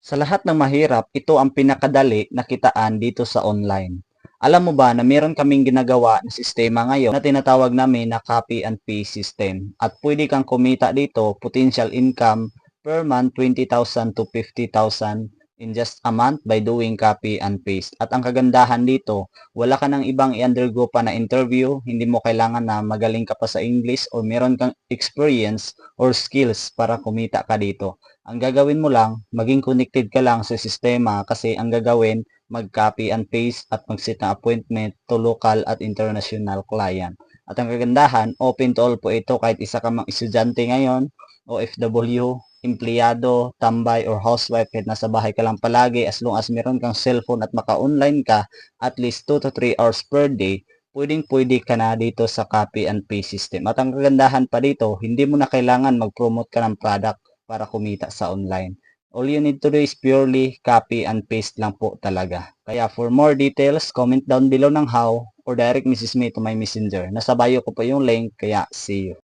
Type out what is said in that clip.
Sa lahat ng mahirap, ito ang pinakadali na kitaan dito sa online. Alam mo ba na meron kaming ginagawa na sistema ngayon na tinatawag namin na copy and paste system at pwede kang kumita dito potential income per month 20,000 to 50,000 in just a month by doing copy and paste. At ang kagandahan dito, wala ka nang ibang i-undergo pa na interview, hindi mo kailangan na magaling ka pa sa English or meron kang experience or skills para kumita ka dito. Ang gagawin mo lang, maging connected ka lang sa sistema kasi ang gagawin, mag-copy and paste at mag-set ng appointment to local at international client. At ang kagandahan, open to all po ito kahit isa ka mang estudyante ngayon, OFW, empleyado, tambay, or housewife kahit nasa bahay ka lang palagi as long as meron kang cellphone at maka-online ka at least 2 to 3 hours per day, pwedeng pwede ka na dito sa copy and paste system. At ang kagandahan pa dito, hindi mo na kailangan mag-promote ka ng product para kumita sa online. All you need to do is purely copy and paste lang po talaga. Kaya for more details, comment down below ng how or direct message me to my messenger. Nasa bio ko po yung link, kaya see you.